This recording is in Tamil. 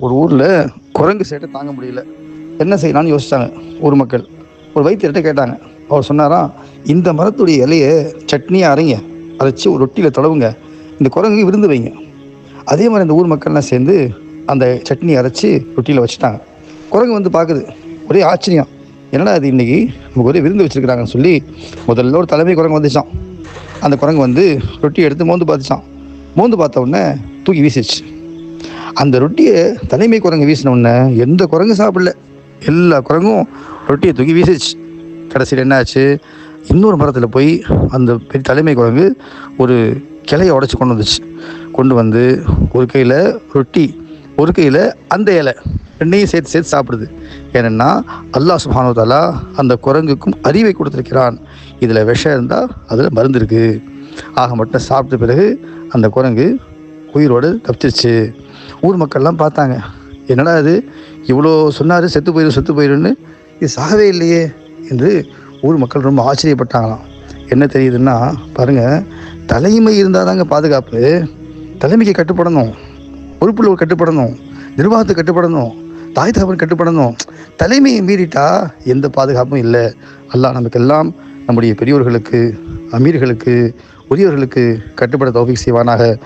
ஒரு ஊரில் குரங்கு சேட்டை தாங்க முடியல. என்ன செய்யலாம்னு யோசிச்சாங்க ஊர் மக்கள். ஒரு வைத்தியர்கிட்ட கேட்டாங்க. அவர் சொன்னாராம் இந்த மரத்துடைய இலையை சட்னியை அரைங்க. அரைச்சி ஒரு ரொட்டியில் தடவுங்க. இந்த குரங்கு விருந்து வைங்க. அதே மாதிரி இந்த ஊர் மக்கள்லாம் சேர்ந்து அந்த சட்னி அரைச்சி ரொட்டியில் வச்சுட்டாங்க. குரங்கு வந்து பார்க்குது. ஒரே ஆச்சரியம். என்னடா இது இன்னைக்கு? நமக்கு ஒரே விருந்து வச்சிருக்கிறாங்கன்னு சொல்லி முதல்ல ஒரு தலைமை குரங்கு வந்துச்சான் அந்த குரங்கு வந்து ரொட்டி எடுத்து மோந்து பார்த்துச்சான் மோந்து பார்த்த உடனே தூக்கி வீசிடுச்சு. அந்த ரொட்டியை தலைமை குரங்கு வீசின உடனே எந்த குரங்கும் சாப்பிடல. எல்லா குரங்கும் ரொட்டியை தூக்கி வீசிச்சு. கடைசியில் என்னாச்சு? இன்னொரு மரத்தில் போய் அந்த பெரிய தலைமை குரங்கு ஒரு கிளையை உடச்சி கொண்டு வந்துச்சு. கொண்டு வந்து ஒரு கையில் ரொட்டி ஒரு கையில் அந்த இலை. ரெண்டையும் சேர்த்து சேர்த்து சாப்பிடுது. ஏன்னா அல்லாஹ் சுப்ஹானஹு அந்த குரங்குக்கும் அறிவை கொடுத்துருக்கிறான். இதில் விஷம் இருந்தால் அதில் மருந்து இருக்குது ஆக மட்டும் சாப்பிட்ட பிறகு அந்த குரங்கு உயிரோடு தப்பிச்சிருச்சு. ஊர் மக்கள்லாம் பார்த்தாங்க. என்னடா அது இவ்வளோ சொன்னார் செத்து போயிடும் செத்து போயிடும்னு இது சாகவே இல்லையே என்று ஊர் மக்கள் ரொம்ப ஆச்சரியப்பட்டாங்களாம். என்ன தெரியுதுன்னா பாருங்கள் தலைமை இருந்தால் தாங்க பாதுகாப்பு. தலைமைக்கு கட்டுப்படணும். பொறுப்புள்ள கட்டுப்படணும். நிர்வாகத்துக்கு கட்டுப்படணும். தாய் தகவல் கட்டுப்படணும். தலைமையை மீறிட்டா எந்த பாதுகாப்பும் இல்லை. அல்லாஹ் நமக்கெல்லாம் நம்முடைய பெரியோர்களுக்கு அமீர்களுக்கு உரியவர்களுக்கு கட்டுப்பட தௌஃபீக் செய்வானாக.